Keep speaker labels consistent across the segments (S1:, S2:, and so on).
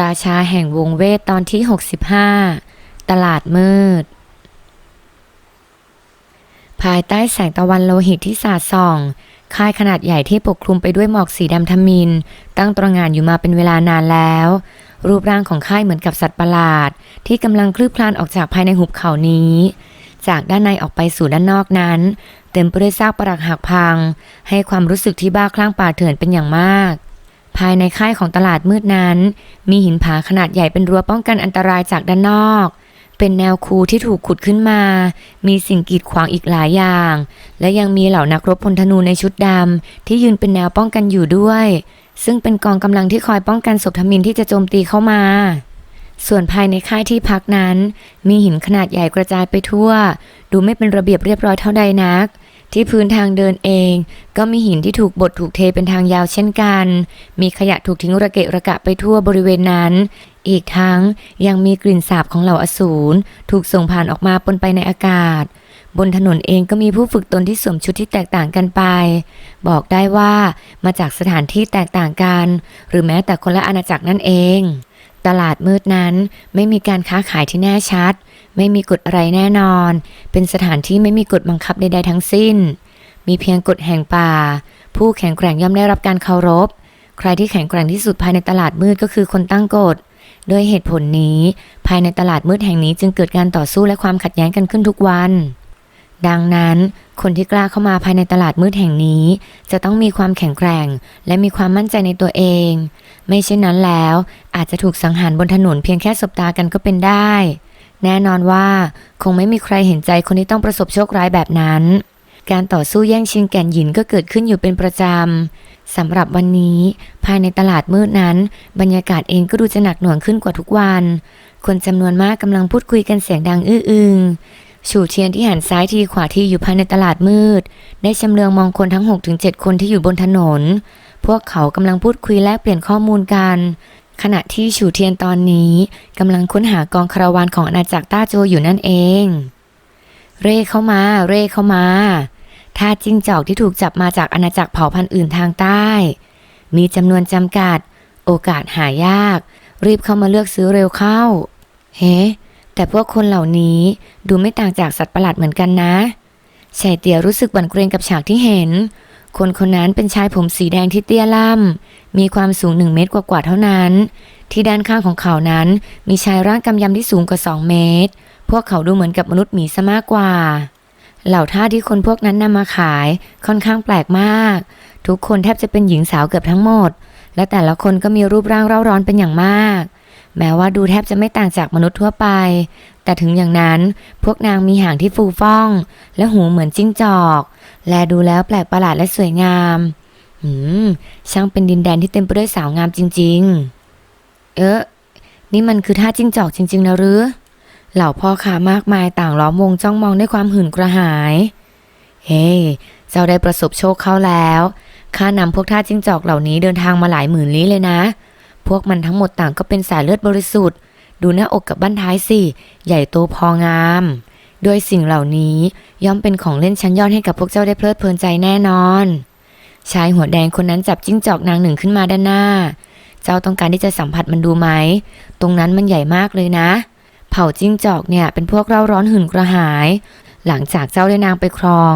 S1: ราชาแห่งวงเวทตอนที่ 65 ตลาดมืด ภายใต้แสงตะวันโลหิตที่สาดส่อง ค่ายขนาดใหญ่ที่ปกคลุมไปด้วยหมอกสีดำทมิน ตั้งตระหง่านอยู่มาเป็นเวลานานแล้ว รูปร่างของค่ายเหมือนกับสัตว์ประหลาด ที่กำลังคลืบคลานออกจากภายในหุบเขานี้ จากด้านในออกไปสู่ด้านนอกนั้น เต็มไปด้วยซากปรักหักพัง ให้ความรู้สึกที่บ้าคลั่งป่าเถื่อนเป็นอย่างมาก ภายในค่ายของตลาดมืดนั้น มีหินผาขนาดใหญ่เป็นรั้วป้องกันอันตรายจากด้านนอก เป็นแนวคูที่ถูกขุดขึ้นมา มีสิ่งกีดขวางอีกหลายอย่าง และยังมีเหล่านักรบพลธนูในชุดดำที่ยืนเป็นแนวป้องกันอยู่ด้วย ซึ่งเป็นกองกำลังที่คอยป้องกันศพทมินที่จะโจมตีเข้ามาส่วนภายในค่ายที่พักนั้น มีหินขนาดใหญ่กระจายไปทั่ว ดูไม่เป็นระเบียบเรียบร้อยเท่าใดนัก ที่พื้นทางเดินเอง ก็มีหินที่ถูกบดถูกเทเป็นทางยาวเช่นกัน มีขยะถูกทิ้งระเกะระกะไปทั่วบริเวณนั้น อีกทั้งยังมีกลิ่นสาบของเหล่าอสูรถูกส่งผ่านออกมาปนไปในอากาศ บนถนนเองก็มีผู้ฝึกตนที่สวมชุดที่แตกต่างกันไป บอกได้ว่ามาจากสถานที่แตกต่างกัน หรือแม้แต่คนละอาณาจักรนั่นเอง ตลาดมืดนั้นไม่มีการค้าขายที่แน่ชัด ไม่มีกฎอะไรแน่นอน เป็นสถานที่ไม่มีกฎบังคับใดๆทั้งสิ้น มีเพียงกฎแห่งป่า ผู้แข็งแกร่งย่อมได้รับการเคารพ ใครที่แข็งแกร่งที่สุดภายในตลาดมืดก็คือคนตั้งกฎด้วยเหตุผลนี้ ภายในตลาดมืดแห่งนี้จึงเกิดการต่อสู้และความขัดแย้งกันขึ้นทุกวัน ดังนั้น คนที่กล้าเข้ามาภายในตลาดมืดแห่งนี้ จะต้องมีความแข็งแกร่ง และมีความมั่นใจในตัวเอง ไม่เช่นนั้นแล้ว อาจจะถูกสังหารบนถนนเพียงแค่สบตากันก็เป็นได้ แน่นอนว่าคงไม่มีใครเห็นใจคนที่ต้องประสบโชคร้ายแบบนั้น การต่อสู้แย่งชิงแก่นหยินก็เกิดขึ้นอยู่เป็นประจำสำหรับวันนี้ ภายในตลาดมืดนั้น บรรยากาศเองก็ดูจะหนักหน่วงขึ้นกว่าทุกวัน คนจำนวนมากกำลังพูดคุยกันเสียงดังอื้ออึง ฉู่เทียนที่หันซ้ายทีขวาทีอยู่ภายในตลาดมืด ได้ชำเลืองมองคนทั้ง 6-7 คนที่อยู่บนถนน พวกเขากำลังพูดคุยแลกเปลี่ยนข้อมูลกัน ขณะที่ฉู่เทียนตอนนี้กำลังค้นหากองคาราวานของอาณาจักรต้าโจอยู่นั่นเอง เร่เข้ามา เร่เข้ามาท่าจิ้งจอกที่ถูกจับมาจากอาณาจักรเผ่าพันธุ์อื่นทางใต้ มีจำนวนจำกัด โอกาสหายาก รีบเข้ามาเลือกซื้อเร็วเข้า เฮ้ แต่พวกคนเหล่านี้ดูไม่ต่างจากสัตว์ประหลาดเหมือนกันนะชายเตียรู้สึกบั่นเกรงกับฉากที่เห็น คนคนนั้นเป็นชายผมสีแดงที่เตี้ยล่ำ มีความสูงหนึ่งเมตรกว่าๆเท่านั้น ที่ด้านข้างของเขานั้น มีชายร่างกำยำที่สูงกว่าสองเมตร พวกเขาดูเหมือนกับมนุษย์หมีซะมากกว่า เหล่าท่าที่คนพวกนั้นนำมาขายค่อนข้างแปลกมาก ทุกคนแทบจะเป็นหญิงสาวเกือบทั้งหมด และแต่ละคนก็มีรูปร่างเร่าร้อนเป็นอย่างมาก แม้ว่าดูแทบจะไม่ต่างจากมนุษย์ทั่วไป แต่ถึงอย่างนั้นพวกนางมีหางที่ฟูฟ่อง และหูเหมือนจิ้งจอก และดูแล้วแปลกประหลาดและสวยงาม หืม ช่างเป็นดินแดนที่เต็มไปด้วยสาวงามจริง ๆ เอ๊ะ นี่มันคือท่าจิ้งจอกจริง ๆ นะหรือ เหล่าพ่อค้ามากมายต่างล้อมวงจ้องมองด้วยความหื่นกระหาย เฮ้เจ้าได้ประสบโชคเข้าแล้ว ข้านำพวกท่าจิ้งจอกเหล่านี้เดินทางมาหลายหมื่นลี้เลยนะ พวกมันทั้งหมดต่างก็เป็นสายเลือดบริสุทธิ์ ดูหน้าอกกับบั้นท้ายสิ ใหญ่โตพองาม โดยสิ่งเหล่านี้ย่อมเป็นของเล่นชั้นยอดให้กับพวกเจ้าได้เพลิดเพลินใจแน่นอน ชายหัวแดงคนนั้นจับจิ้งจอกนางหนึ่งขึ้นมาด้านหน้า เจ้าต้องการที่จะสัมผัสมันดูไหม ตรงนั้นมันใหญ่มากเลยนะ เผ่าจิ้งจอกเนี่ยเป็นพวกเร่าร้อนหื่นกระหาย หลังจากเจ้าได้นางไปครอง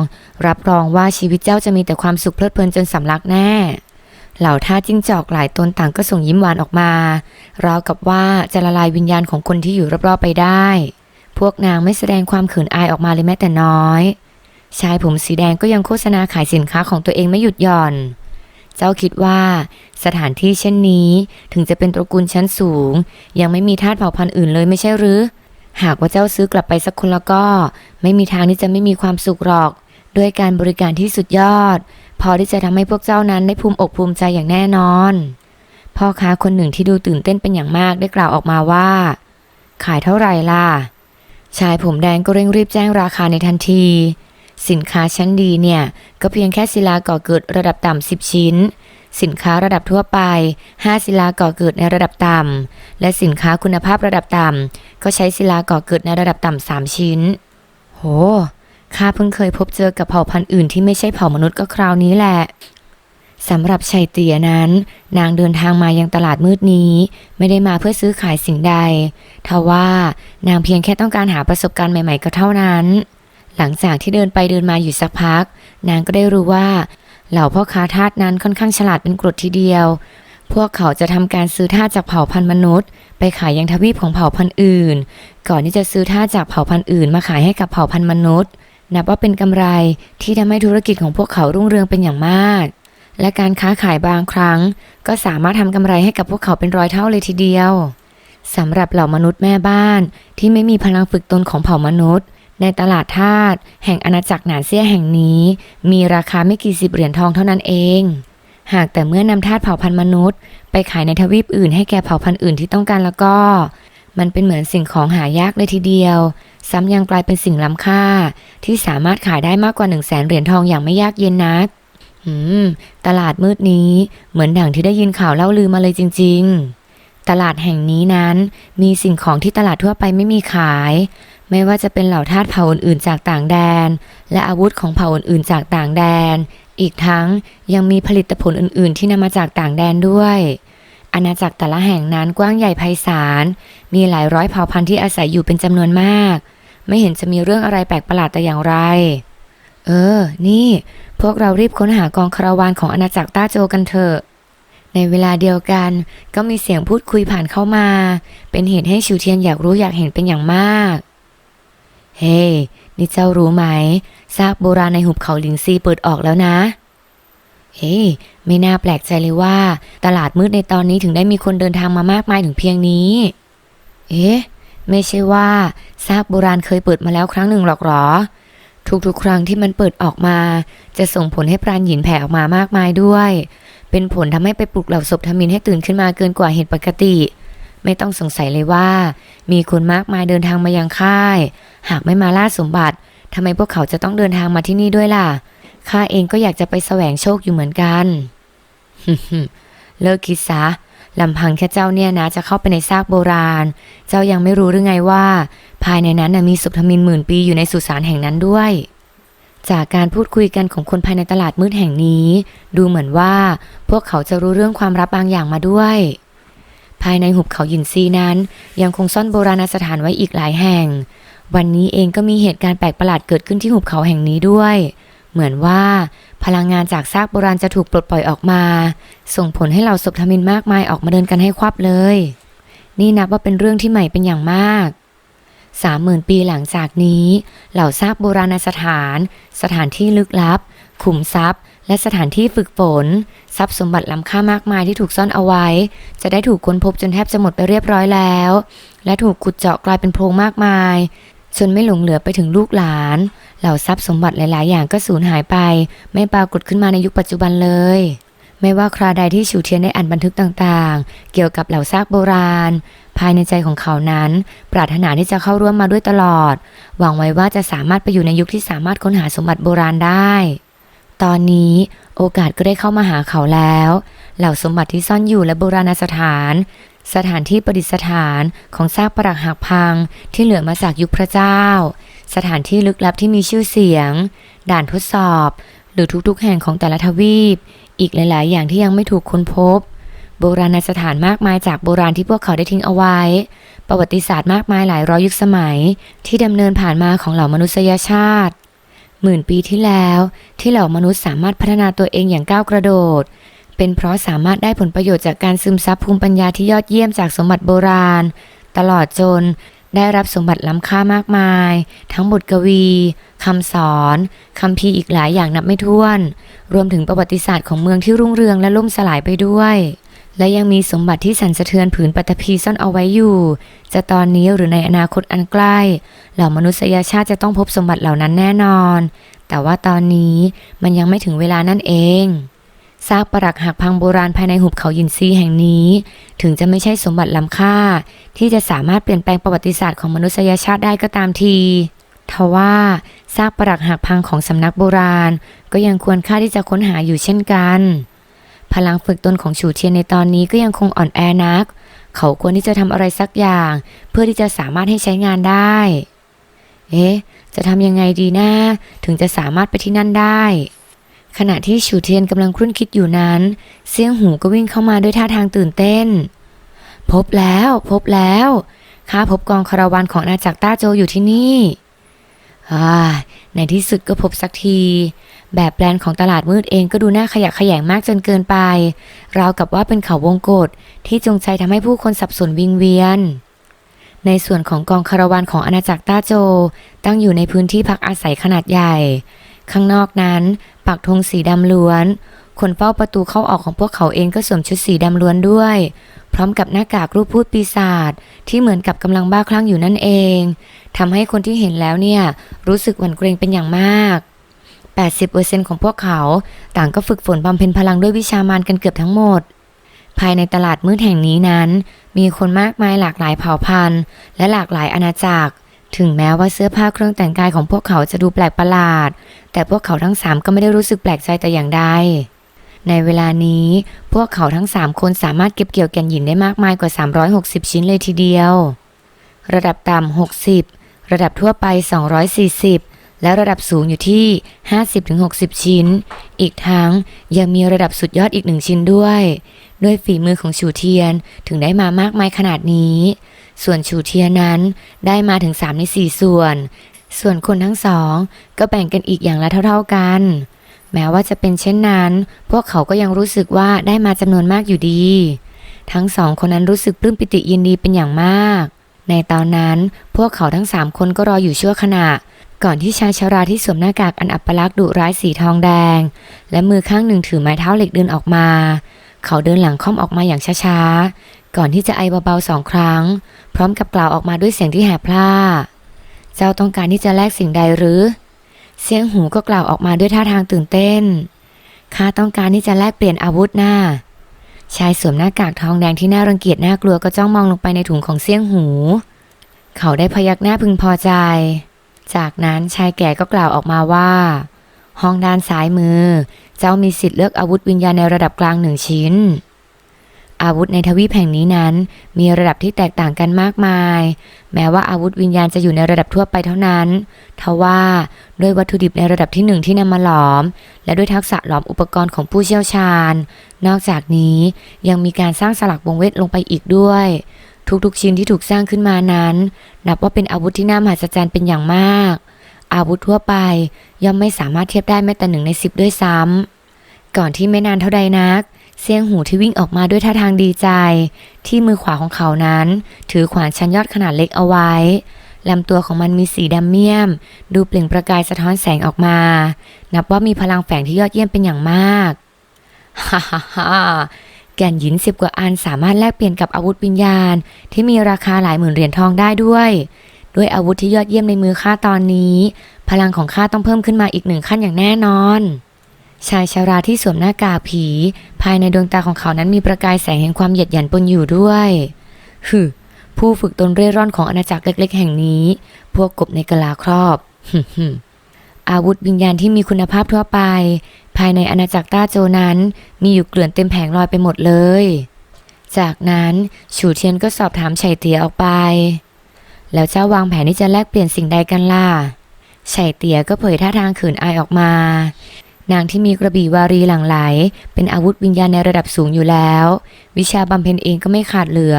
S1: รับรองว่าชีวิตเจ้าจะมีแต่ความสุขเพลิดเพลินจนสำลักแน่ เหล่าท่าจิ้งจอกหลายตนต่างก็ส่งยิ้มหวานออกมา ราวกับว่าจะละลายวิญญาณของคนที่อยู่รอบๆไปได้ พวกนางไม่แสดงความเขินอายออกมาเลยแม้แต่น้อย ชายผมสีแดงก็ยังโฆษณาขายสินค้าของตัวเองไม่หยุดหย่อน เจ้าคิดว่า สถานที่เช่นนี้ถึงจะเป็นตระกูลชั้นสูง ยังไม่มีทาสเผ่าพันธุ์อื่นเลยไม่ใช่หรือ หากว่าเจ้าซื้อกลับไปสักคนแล้วก็ ไม่มีทางที่จะไม่มีความสุขหรอก ด้วยการบริการที่สุดยอด พอที่จะทำให้พวกเจ้านั้นได้ภูมิอกภูมิใจอย่างแน่นอน พ่อค้าคนหนึ่งที่ดูตื่นเต้นเป็นอย่างมากได้กล่าวออกมาว่า ขายเท่าไหร่ล่ะ ชายผมแดงก็เร่งรีบแจ้งราคาในทันที สินค้าชั้นดีเนี่ย ก็เพียงแค่ศิลาก่อเกิดระดับต่ำ10ชิ้น สินค้าระดับทั่วไป 5 ศิลาก่อเกิดในระดับต่ำและสินค้าคุณภาพระดับต่ำก็ใช้ศิลาก่อเกิดในระดับต่ำสามชิ้น โห ข้าเพิ่งเคยพบเจอกับเผ่าพันธุ์อื่นที่ไม่ใช่เผ่ามนุษย์ก็คราวนี้แหละสำหรับชัยเตียนั้น นางเดินทางมายังตลาดมืดนี้ ไม่ได้มาเพื่อซื้อขายสิ่งใดทว่านางเพียงแค่ต้องการหาประสบการณ์ใหม่ ๆ ก็เท่านั้น หลังจากที่เดินไปเดินมาอยู่สักพัก นางก็ได้รู้ว่า เหล่าพ่อค้าทาสนั้นค่อนข้างฉลาดเป็นกรดทีเดียว พวกเขาจะทำการซื้อทาสจากเผ่าพันธุ์มนุษย์ ไปขายยังทวีปของเผ่าพันธุ์อื่น ก่อนที่จะซื้อทาสจากเผ่าพันธุ์อื่น มาขายให้กับเผ่าพันธุ์มนุษย์ นับว่าเป็นกำไรที่ทำให้ธุรกิจของพวกเขารุ่งเรืองเป็นอย่างมาก และการค้าขายบางครั้ง ก็สามารถทำกำไรให้กับพวกเขาเป็นร้อยเท่าเลยทีเดียวสำหรับเหล่ามนุษย์แม่บ้านที่ไม่มีพลังฝึกตนของเผ่ามนุษย์ ในตลาดทาสแห่งอาณาจักรหนานเซี่ยแห่งนี้ มีราคาไม่กี่สิบเหรียญทองเท่านั้นเอง หากแต่เมื่อนำทาสเผ่าพันธุ์มนุษย์ ไปขายในทวีปอื่นให้แก่เผ่าพันธุ์อื่นที่ต้องการแล้วก็ มันเป็นเหมือนสิ่งของหายากเลยทีเดียว ซ้ำยังกลายเป็นสิ่งล้ำค่า ที่สามารถขายได้มากกว่าหนึ่งแสนเหรียญทองอย่างไม่ยากเย็นนักอืมตลาดมืดนี้เหมือนดังที่ได้ยินข่าวเล่าลือมาเลยจริง ๆ ตลาดแห่งนี้นั้นมีสิ่งของที่ตลาดทั่วไปไม่มีขาย ไม่ว่าจะเป็นเหล่าทาสเผ่าอื่นๆจากต่างแดน และอาวุธของเผ่าอื่นๆจากต่างแดน อีกทั้งยังมีผลิตผลอื่นๆ ที่นำมาจากต่างแดนด้วยอาณาจักรแต่ละแห่งนั้นกว้างใหญ่ไพศาล มีหลายร้อยเผ่าพันธุ์ที่อาศัยอยู่เป็นจำนวนมาก ไม่เห็นจะมีเรื่องอะไรแปลกประหลาดแต่อย่างไร เออ นี่ พวกเรารีบค้นหากองคาราวานของอาณาจักรต้าโจกันเถอะ ในเวลาเดียวกันก็มีเสียงพูดคุยผ่านเข้ามา เป็นเหตุให้ชิวเทียนอยากรู้อยากเห็นเป็นอย่างมาก เฮ้นี่เจ้ารู้ไหมซากโบราณในหุบเขาหลิงซีเปิดออกแล้วนะเฮ้ไม่น่าแปลกใจเลยว่า ตลาดมืดในตอนนี้ถึงได้มีคนเดินทางมามากมายถึงเพียงนี้ เอ๊ะ ไม่ใช่ว่า ซากโบราณเคยเปิดมาแล้วครั้งหนึ่งหรอกหรอ ทุกๆ ครั้งที่มันเปิดออกมา จะส่งผลให้ปราณหินแผ่ออกมามากมายด้วย เป็นผลทำให้ไปปลุกเหล่าศพทมินให้ตื่นขึ้นมาเกินกว่าเหตุปกติ ไม่ต้องสงสัยเลยว่า มีคนมากมายเดินทางมายังค่าย หากไม่มาล่าสมบัติทำไมพวกเขาจะต้องเดินทางมาที่นี่ด้วยล่ะ ข้าเองก็อยากจะไปแสวงโชคอยู่เหมือนกัน เลิกคิดซะ ลำพังแค่เจ้าเนี่ยนะจะเข้าไปในซากโบราณ เจ้ายังไม่รู้หรือไงว่า ภายในนั้นนะมีสุทมินหมื่นปีอยู่ในสุสานแห่งนั้นด้วย จากการพูดคุยกันของคนภายในตลาดมืดแห่งนี้ ดูเหมือนว่าพวกเขาจะรู้เรื่องความลับบางอย่างมาด้วย ภายในหุบเขาหยินซีนั้น ยังคงซ่อนโบราณสถานไว้อีกหลายแห่ง วันนี้เองก็มีเหตุการณ์แปลกประหลาดเกิดขึ้นที่หุบเขาแห่งนี้ด้วย เหมือนว่าพลังงานจากซากโบราณจะถูกปลดปล่อยออกมา ส่งผลให้เหล่าศพทมินมากมายออกมาเดินกันให้ควับเลย นี่นับว่าเป็นเรื่องที่ใหม่เป็นอย่างมากสามหมื่นปีหลังจากนี้ เหล่าซากโบราณสถาน สถานที่ลึกลับ ขุมทรัพย์ และสถานที่ฝึกฝน ทรัพย์สมบัติล้ำค่ามากมายที่ถูกซ่อนเอาไว้ จะได้ถูกค้นพบจนแทบจะหมดไปเรียบร้อยแล้ว และถูกขุดเจาะกลายเป็นโพรงมากมาย จนไม่หลงเหลือไปถึงลูกหลาน เหล่าทรัพย์สมบัติหลาย ๆ อย่างก็สูญหายไป ไม่ปรากฏขึ้นมาในยุคปัจจุบันเลย ไม่ว่าคราใดที่ฉิวเทียนได้อ่านบันทึกต่างๆ เกี่ยวกับเหล่าซากโบราณ ภายในใจของเขานั้น ปรารถนาที่จะเข้าร่วมมาด้วยตลอด หวังไว้ว่าจะสามารถไปอยู่ในยุคที่สามารถค้นหาสมบัติโบราณได้ ตอนนี้โอกาสก็ได้เข้ามาหาเขาแล้ว เหล่าสมบัติที่ซ่อนอยู่และโบราณสถาน สถานที่ประดิษฐานของซากปรักหักพังที่เหลือมาจากยุคพระเจ้า สถานที่ลึกลับที่มีชื่อเสียง ด่านทดสอบ หรือทุกๆแห่งของแต่ละทวีป อีกหลาย ๆ อย่างที่ยังไม่ถูกค้นพบ โบราณสถานมากมายจากโบราณที่พวกเขาได้ทิ้งเอาไว้ ประวัติศาสตร์มากมายหลายร้อยยุคสมัย ที่ดำเนินผ่านมาของเหล่ามนุษยชาติ หมื่นปีที่แล้ว ที่เหล่ามนุษย์สามารถพัฒนาตัวเองอย่างก้าวกระโดด เป็นเพราะสามารถได้ผลประโยชน์จากการซึมซับภูมิปัญญาที่ยอดเยี่ยมจากสมบัติโบราณ ตลอดจนได้รับสมบัติล้ำค่ามากมาย ทั้งบทกวีคำสอนคำพีอีกหลายอย่างนับไม่ถ้วน รวมถึงประวัติศาสตร์ของเมืองที่รุ่งเรืองและล่มสลายไปด้วย และยังมีสมบัติที่สันสะเทือนผืนปัตภีซ่อนเอาไว้อยู่ จะตอนนี้หรือในอนาคตอันใกล้ เหล่ามนุษยชาติจะต้องพบสมบัติเหล่านั้นแน่นอน แต่ว่าตอนนี้มันยังไม่ถึงเวลานั่นเอง ซากปรักหักพังโบราณภายในหุบเขายินซีแห่งนี้ ถึงจะไม่ใช่สมบัติล้ำค่า ที่จะสามารถเปลี่ยนแปลงประวัติศาสตร์ของมนุษยชาติได้ก็ตามทีทว่าซากปรักหักพังของสำนักโบราณ ก็ยังควรค่าที่จะค้นหาอยู่เช่นกัน พลังฝึกตนของฉูเทียนในตอนนี้ก็ยังคงอ่อนแอนัก เขาควรที่จะทำอะไรสักอย่าง เพื่อที่จะสามารถให้ใช้งานได้ เอ๊ะ จะทำยังไงดีนะ ถึงจะสามารถไปที่นั่นได้ ขณะที่ฉูเทียนกำลังครุ่นคิดอยู่นั้น เสียงหูก็วิ่งเข้ามาด้วยท่าทางตื่นเต้น พบแล้ว พบแล้วข้าพบกองคาราวานของอาณาจักรต้าโจอยู่ที่นี่อ่าในที่สุดก็พบสักที แบบแปลนของตลาดมืดเองก็ดูน่าขยะแขยงมากจนเกินไป ราวกับว่าเป็นเขาวงกฏที่จงใจทำให้ผู้คนสับสนวิงเวียน ในส่วนของกองคาราวานของอาณาจักรต้าโจ ตั้งอยู่ในพื้นที่พักอาศัยขนาดใหญ่ ข้างนอกนั้น ปักธงสีดำล้วน คนเฝ้าประตูเข้าออกของพวกเขาเองก็สวมชุดสีดำล้วนด้วย พร้อมกับหน้ากากรูปพูดปีศาจที่เหมือนกับกำลังบ้าคลั่งอยู่นั่นเองทำให้คนที่เห็นแล้วเนี่ยรู้สึกหวั่นเกรงเป็นอย่างมาก80%ของพวกเขาต่างก็ฝึกฝนบำเพ็ญพลังด้วยวิชามารกันเกือบทั้งหมด ภายในตลาดมืดแห่งนี้นั้น มีคนมากมายหลากหลายเผ่าพันธุ์ และหลากหลายอาณาจักร ถึงแม้ว่าเสื้อผ้าเครื่องแต่งกายของพวกเขาจะดูแปลกประหลาด แต่พวกเขาทั้งสามก็ไม่ได้รู้สึกแปลกใจแต่อย่างใด ในเวลานี้พวกเขาทั้งสามคนสามารถเก็บเกี่ยวแก่นหินได้มากมายกว่า 360 ชิ้นเลยทีเดียว ระดับต่ำ60 ระดับทั่วไป 240 และระดับสูงอยู่ที่ 50-60 ชิ้น อีกทั้งยังมีระดับสุดยอดอีกหนึ่งชิ้นด้วย ด้วยฝีมือของฉูเทียนถึงได้มามากมายขนาดนี้ ส่วนฉูเทียนนั้นได้มาถึง 3 ใน 4 ส่วน ส่วนคนทั้งสองก็แบ่งกันอีกอย่างละเท่าๆกัน แม้ว่าจะเป็นเช่นนั้น พวกเขาก็ยังรู้สึกว่าได้มาจำนวนมากอยู่ดี ทั้งสองคนนั้นรู้สึกปลื้มปิติยินดีเป็นอย่างมาก ในตอนนั้นพวกเขาทั้งสามคนก็รออยู่ชั่วขณะ ก่อนที่ชายชราที่สวมหน้ากากอันอัปลักษณ์ดุร้ายสีทองแดง และมือข้างหนึ่งถือไม้เท้าเหล็กเดินออกมา เขาเดินหลังค่อมออกมาอย่างช้าๆ ก่อนที่จะไอเบาๆสองครั้ง พร้อมกับกล่าวออกมาด้วยเสียงที่แหบพร่า เจ้าต้องการที่จะแลกสิ่งใดหรือ เสียงหูก็กล่าวออกมาด้วยท่าทางตื่นเต้น ข้าต้องการที่จะแลกเปลี่ยนอาวุธหน่าชายสวมหน้ากากทองแดงที่น่ารังเกียจน่ากลัวก็จ้องมองลงไปในถุงของเสียงหู เขาได้พยักหน้าพึงพอใจ จากนั้นชายแก่ก็กล่าวออกมาว่า ห้องด้านซ้ายมือ เจ้ามีสิทธิ์เลือกอาวุธวิญญาณในระดับกลางหนึ่งชิ้น อาวุธในทวีปแห่งนี้นั้น มีระดับที่แตกต่างกันมากมาย แม้ว่าอาวุธวิญญาณจะอยู่ในระดับทั่วไปเท่านั้นทว่าด้วยวัตถุดิบในระดับที่หนึ่งที่นำมาหลอม และด้วยทักษะหลอมอุปกรณ์ของผู้เชี่ยวชาญ นอกจากนี้ยังมีการสร้างสลักวงเวทลงไปอีกด้วย ทุกๆชิ้นที่ถูกสร้างขึ้นมานั้น นับว่าเป็นอาวุธที่น่ามหัศจรรย์เป็นอย่างมาก อาวุธทั่วไปย่อมไม่สามารถเทียบได้แม้แต่หนึ่งในสิบด้วยซ้ำก่อนที่ไม่นานเท่าใดนัก เสียงหูที่วิ่งออกมาด้วยท่าทางดีใจ ที่มือขวาของเขานั้น ถือขวานชั้นยอดขนาดเล็กเอาไว้ลำตัวของมันมีสีดำเมี่ยม ดูเปล่งประกายสะท้อนแสงออกมา นับว่ามีพลังแฝงที่ยอดเยี่ยมเป็นอย่างมากฮ่าฮ่าฮ่าแก่นหยินสิบกว่าอันสามารถแลกเปลี่ยนกับอาวุธวิญญาณ ที่มีราคาหลายหมื่นเหรียญทองได้ด้วย ด้วยอาวุธที่ยอดเยี่ยมในมือข้าตอนนี้ พลังของข้าต้องเพิ่มขึ้นมาอีกหนึ่งขั้นอย่างแน่นอน ชายชาราที่สวมหน้ากากผี ภายในดวงตาของเขานั้นมีประกายแสงแห่งความเหยียดหยันปนอยู่ด้วยฮึผู้ฝึกตนเร่ร่อนของอาณาจักรเล็ก ๆ แห่งนี้ พวกกบในกะลาครอบฮึมๆอาวุธวิญญาณที่มีคุณภาพทั่วไป ภายในอาณาจักรต้าโจนั้นมีอยู่เกลื่อนเต็มแผงลอยไปหมดเลย จากนั้นฉูเทียนก็สอบถามไฉเตียออกไป แล้วเจ้าวางแผนที่จะแลกเปลี่ยนสิ่งใดกันล่ะไฉเตียก็เผยท่าทางขืนอายออกมา นางที่มีกระบี่วารีหลั่งไหล เป็นอาวุธวิญญาณในระดับสูงอยู่แล้ว วิชาบำเพ็ญเองก็ไม่ขาดเหลือ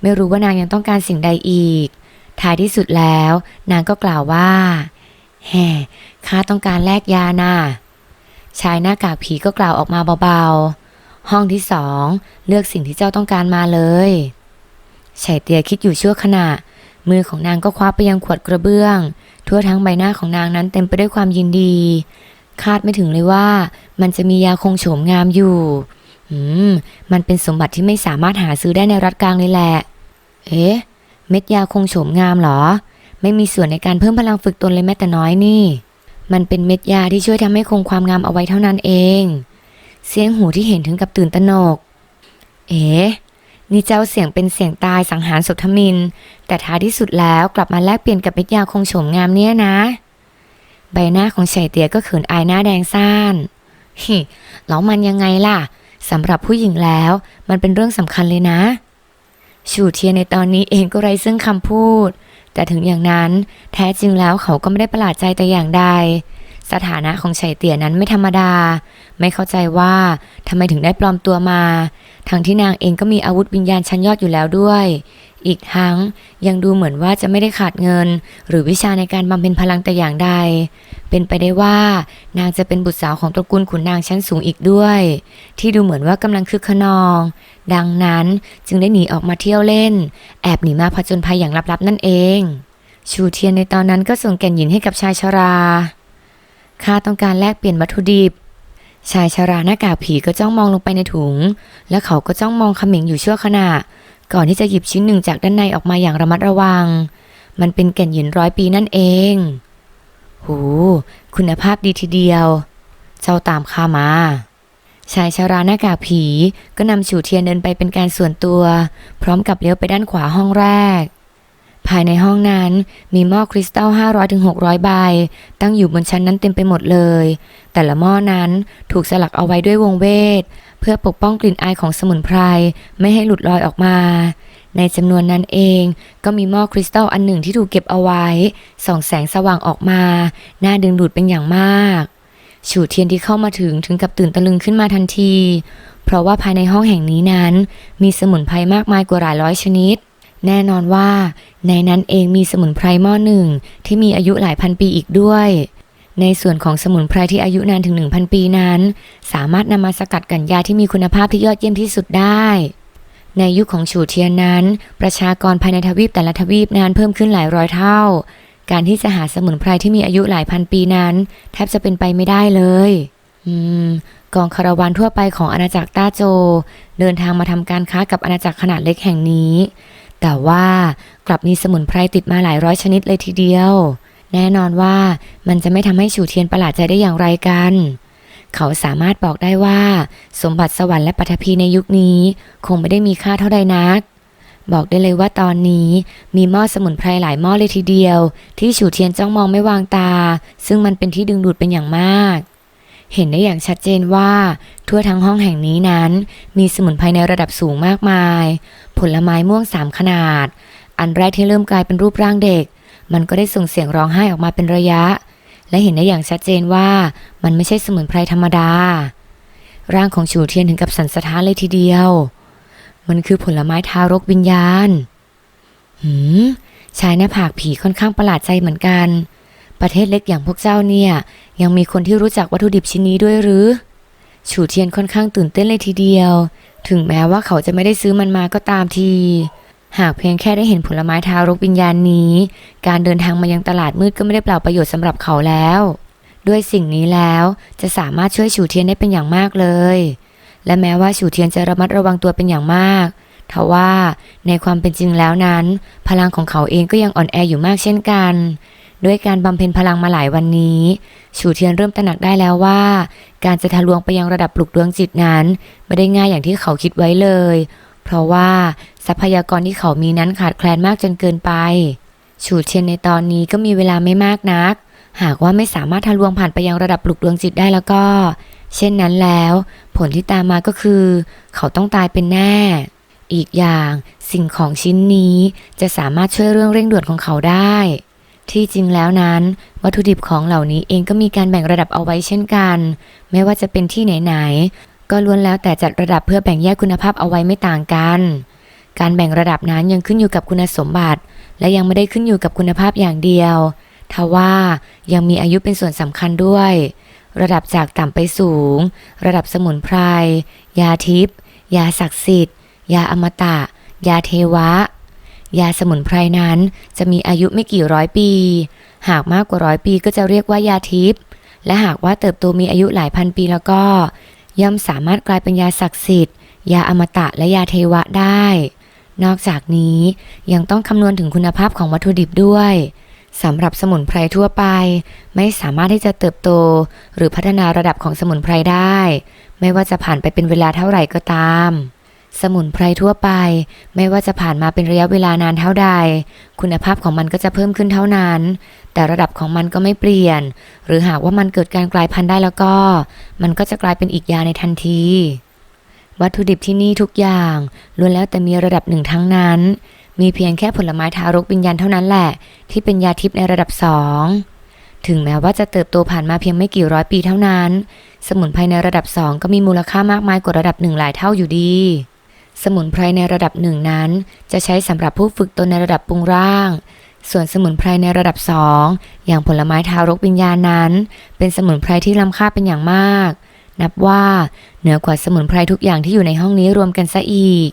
S1: ไม่รู้ว่านางยังต้องการสิ่งใดอีก ท้ายที่สุดแล้ว นางก็กล่าวว่าแฮ่ข้าต้องการแลกยาน่ะชายหน้ากากผีก็กล่าวออกมาเบาๆ ห้องที่สองเลือกสิ่งที่เจ้าต้องการมาเลยไฉเตียคิดอยู่ชั่วขณะ มือของนางก็คว้าไปยังขวดกระเบื้อง ทั่วทั้งใบหน้าของนางนั้นเต็มไปด้วยความยินดี คาดไม่ถึงเลยว่า มันจะมียาคงโฉมงามอยู่ อืม มันเป็นสมบัติที่ไม่สามารถหาซื้อได้ในรัฐกลางเลยแหละ เอ๊ะ เม็ดยาคงโฉมงามเหรอ ไม่มีส่วนในการเพิ่มพลังฝึกตนเลยแม้แต่น้อยนี่ มันเป็นเม็ดยาที่ช่วยทำให้คงความงามเอาไว้เท่านั้นเอง เสียงหูที่เห็นถึงกับตื่นตระหนก เอ๋นี่เจ้าเสียงเป็นเสียงตายสังหารสุทมิน แต่ท้ายที่สุดแล้วกลับมาแลกเปลี่ยนกับเม็ดยาคงโฉมงามเนี่ยนะ ใบหน้าของไฉเตียก็เขินอายหน้าแดงซ่านฮิแล้วมันยังไงล่ะสำหรับผู้หญิงแล้วมันเป็นเรื่องสำคัญเลยนะ ชูเทียในตอนนี้เองก็ไร้ซึ่งคำพูด แต่ถึงอย่างนั้นแท้จริงแล้วเขาก็ไม่ได้ประหลาดใจแต่อย่างใด สถานะของไฉเตี่ยนั้นไม่ธรรมดา ไม่เข้าใจว่าทำไมถึงได้ปลอมตัวมา ทั้งที่นางเองก็มีอาวุธวิญญาณชั้นยอดอยู่แล้วด้วย อีกทั้งยังดูเหมือนว่าจะไม่ได้ขาดเงิน หรือวิชาในการบำเพ็ญพลังแต่อย่างใด เป็นไปได้ว่านางจะเป็นบุตรสาวของตระกูลขุนนางชั้นสูงอีกด้วย ที่ดูเหมือนว่ากำลังคึกขนอง ดังนั้นจึงได้หนีออกมาเที่ยวเล่น แอบหนีมาผจญภัยอย่างลับๆนั่นเอง ชูเทียนในตอนนั้นก็ส่งแก่นหยินให้กับชายชราข้าต้องการแลกเปลี่ยนวัตถุดิบชายชราหน้ากากผีก็จ้องมองลงไปในถุง และเขาก็จ้องมองขมิงอยู่ชั่วขณะ ก่อนที่จะหยิบชิ้นหนึ่งจากด้านในออกมาอย่างระมัดระวัง มันเป็นแก่นหยินร้อยปีนั่นเอง หู คุณภาพดีทีเดียว เจ้าตามข้ามา ชายชาราหน้ากากผีก็นำฉูเทียนเดินไปเป็นการส่วนตัว พร้อมกับเลี้ยวไปด้านขวาห้องแรก ภายในห้องนั้นมีหม้อคริสตัล 500-600 ใบ ตั้งอยู่บนชั้นนั้นเต็มไปหมดเลย แต่ละหม้อนั้นถูกสลักเอาไว้ด้วยวงเวท เพื่อปกป้องกลิ่นอายของสมุนไพร ไม่ให้หลุดลอยออกมา ในจำนวนนั้นเองก็มีหม้อคริสตัลอันหนึ่งที่ถูกเก็บเอาไว้ ส่องแสงสว่างออกมา น่าดึงดูดเป็นอย่างมากฉูเทียนที่เข้ามาถึงถึงกับตื่นตะลึงขึ้นมาทันที เพราะว่าภายในห้องแห่งนี้นั้น มีสมุนไพรมากมายกว่าหลายร้อยชนิด แน่นอนว่า ในนั้นเองมีสมุนไพรหม้อหนึ่งที่มีอายุหลายพันปีอีกด้วย ในส่วนของสมุนไพรที่อายุนานถึง 1,000 ปีนั้น สามารถนำมาสกัดกันยาที่มีคุณภาพที่ยอดเยี่ยมที่สุดได้ในยุคของฉูเทียนนั้น ประชากรภายในทวีปแต่ละทวีปนั้นเพิ่มขึ้นหลายร้อยเท่า การที่จะหาสมุนไพรที่มีอายุหลายพันปีนั้น แทบจะเป็นไปไม่ได้เลย อืม กองคาราวานทั่วไปของอาณาจักรต้าโจ เดินทางมาทำการค้ากับอาณาจักรขนาดเล็กแห่งนี้ แต่ว่ากลับมีสมุนไพรติดมาหลายร้อยชนิดเลยทีเดียว แน่นอนว่ามันจะไม่ทำให้ฉูเทียนประหลาดใจได้อย่างไรกัน เขาสามารถบอกได้ว่า สมบัติสวรรค์และปัทภีในยุคนี้ คงไม่ได้มีค่าเท่าใดนัก บอกได้เลยว่าตอนนี้มีหม้อสมุนไพรหลายหม้อเลยทีเดียว ที่ฉูเทียนจ้องมองไม่วางตา ซึ่งมันเป็นที่ดึงดูดเป็นอย่างมาก เห็นได้อย่างชัดเจนว่า ทั่วทั้งห้องแห่งนี้นั้น มีสมุนไพรในระดับสูงมากมาย ผลไม้ม่วงสามขนาด อันแรกที่เริ่มกลายเป็นรูปร่างเด็ก มันก็ได้ส่งเสียงร้องไห้ออกมาเป็นระยะ และเห็นได้อย่างชัดเจนว่ามันไม่ใช่สมุนไพรธรรมดา ร่างของฉูเทียนถึงกับสันสะท้านเลยทีเดียว มันคือผลไม้ทารกวิญญาณ หืมชายหน้าผากผีค่อนข้างประหลาดใจเหมือนกัน ประเทศเล็กอย่างพวกเจ้าเนี่ย ยังมีคนที่รู้จักวัตถุดิบชิ้นนี้ด้วยหรือ ฉูเทียนค่อนข้างตื่นเต้นเลยทีเดียว ถึงแม้ว่าเขาจะไม่ได้ซื้อมันมาก็ตามที หากเพียงแค่ได้เห็นผลไม้ทารกวิญญาณนี้ การเดินทางมายังตลาดมืดก็ไม่ได้เปล่าประโยชน์สำหรับเขาแล้ว ด้วยสิ่งนี้แล้วจะสามารถช่วยฉูเทียนได้เป็นอย่างมากเลย และแม้ว่าฉูเทียนจะระมัดระวังตัวเป็นอย่างมากทว่าในความเป็นจริงแล้วนั้น พลังของเขาเองก็ยังอ่อนแออยู่มากเช่นกัน ด้วยการบำเพ็ญพลังมาหลายวันนี้ ฉูเทียนเริ่มตระหนักได้แล้วว่า การจะทะลวงไปยังระดับปลุกดวงจิตนั้น ไม่ได้ง่ายอย่างที่เขาคิดไว้เลย เพราะว่าทรัพยากรที่เขามีนั้นขาดแคลนมากจนเกินไป ฉูเทียนในตอนนี้ก็มีเวลาไม่มากนัก หากว่าไม่สามารถทะลวงผ่านไปยังระดับปลุกดวงจิตได้แล้วก็ เช่นนั้นแล้ว ผลที่ตามมาก็คือ เขาต้องตายเป็นแน่อีกอย่างสิ่งของชิ้นนี้จะสามารถช่วยเรื่องเร่งด่วนของเขาได้ ที่จริงแล้วนั้น วัตถุดิบของเหล่านี้เองก็มีการแบ่งระดับเอาไว้เช่นกัน ไม่ว่าจะเป็นที่ไหนๆก็ล้วนแล้วแต่จัดระดับเพื่อแบ่งแยกคุณภาพเอาไว้ไม่ต่างกัน การแบ่งระดับนั้นยังขึ้นอยู่กับคุณสมบัติ และยังไม่ได้ขึ้นอยู่กับคุณภาพอย่างเดียวทว่ายังมีอายุเป็นส่วนสำคัญด้วย ระดับจากต่ำไปสูง ระดับสมุนไพรยาทิพย์ยาศักดิ์สิทธิ์ ยาอมตะ ยาเทวะ ยาสมุนไพรนั้นจะมีอายุไม่กี่ร้อยปี หากมากกว่าร้อยปีก็จะเรียกว่ายาทิพย์ และหากว่าเติบโตมีอายุหลายพันปีแล้วก็ ย่อมสามารถกลายเป็นยาศักดิ์สิทธิ์ ยาอมตะและยาเทวะได้ นอกจากนี้ยังต้องคำนวณถึงคุณภาพของวัตถุดิบด้วยสำหรับสมุนไพรทั่วไป ไม่สามารถที่จะเติบโต หรือพัฒนาระดับของสมุนไพรได้ ไม่ว่าจะผ่านไปเป็นเวลาเท่าไหร่ก็ตาม สมุนไพรทั่วไป ไม่ว่าจะผ่านมาเป็นระยะเวลานานเท่าใด คุณภาพของมันก็จะเพิ่มขึ้นเท่านั้น แต่ระดับของมันก็ไม่เปลี่ยน หรือหากว่ามันเกิดการกลายพันธุ์ได้แล้วก็ มันก็จะกลายเป็นอีกยาในทันที วัตถุดิบที่นี่ทุกอย่างล้วนแล้วแต่มีระดับหนึ่งทั้งนั้น มีเพียงแค่ผลไม้ทารกวิญญาณเท่านั้นแหละ ที่เป็นยาทิพย์ในระดับสองถึงแม้ว่าจะเติบโตผ่านมาเพียงไม่กี่ร้อยปีเท่านั้น สมุนไพรในระดับ2ก็มีมูลค่ามากมายกว่าระดับหนึ่งหลายเท่าอยู่ดี สมุนไพรในระดับหนึ่งนั้น จะใช้สำหรับผู้ฝึกตนในระดับปรุงร่าง ส่วนสมุนไพรในระดับ2อย่างผลไม้ทารกวิญญาณนั้น เป็นสมุนไพรที่ล้ำค่าเป็นอย่างมาก นับว่าเหนือกว่าสมุนไพรทุกอย่างที่อยู่ในห้องนี้รวมกันซะอีก